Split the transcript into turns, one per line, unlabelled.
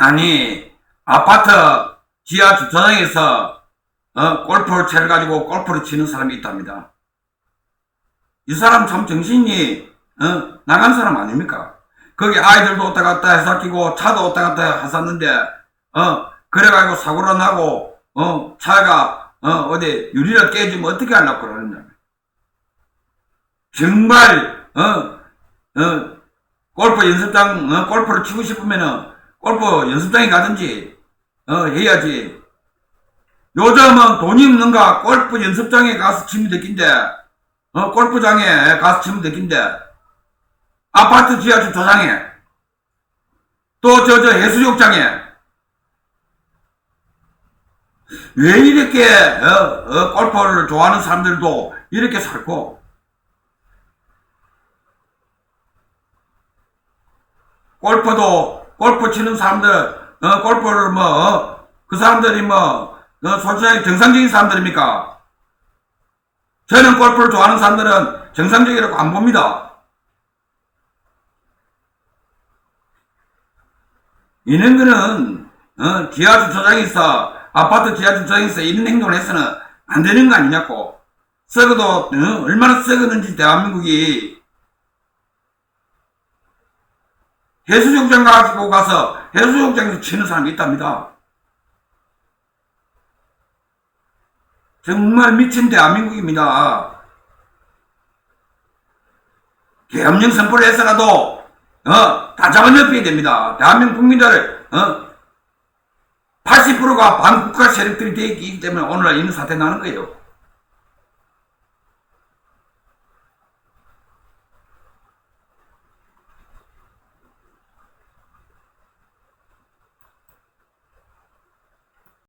아니 아파트 지하 주차장에서 어, 골프를 채를 가지고 골프를 치는 사람이 있답니다. 이 사람 참 정신이 어, 나간 사람 아닙니까? 거기 아이들도 왔다 갔다 해서 끼고 차도 왔다 갔다 했었는데 어 그래가지고 사고가 나고 어 차가 어 어디 유리를 깨지면 어떻게 하려고 그러느냐 정말 어 어 골프 연습장 어, 골프를 치고 싶으면은 골프 연습장에 가든지 어 해야지. 요즘은 돈이 없는가 골프 연습장에 가서 치면 되긴데 어 골프장에 가서 치면 되긴데 아파트 지하 주차장에. 또 저 저 해수욕장에. 왜 이렇게 어, 어, 골프를 좋아하는 사람들도 이렇게 살고? 골프도 골프 치는 사람들 어, 골프를 뭐그 사람들이 뭐 어, 솔직하게 정상적인 사람들입니까? 저는 골프를 좋아하는 사람들은 정상적이라고 안 봅니다. 이런 거는 어, 지하 주차장에 있어 아파트 지하 주차장에 있어 이런 행동을 해서는 안 되는 거 아니냐고 썩어도 어, 얼마나 썩었는지 대한민국이 해수욕장 가지고 가서 해수욕장에서 치는 사람이 있답니다. 정말 미친 대한민국입니다. 계엄령 선포를 해서라도 어, 다 잡아넣어야 됩니다. 대한민국 국민들을 어, 80%가 반국가 세력들이 되어 있기 때문에 오늘날 이런 사태 나는 거예요.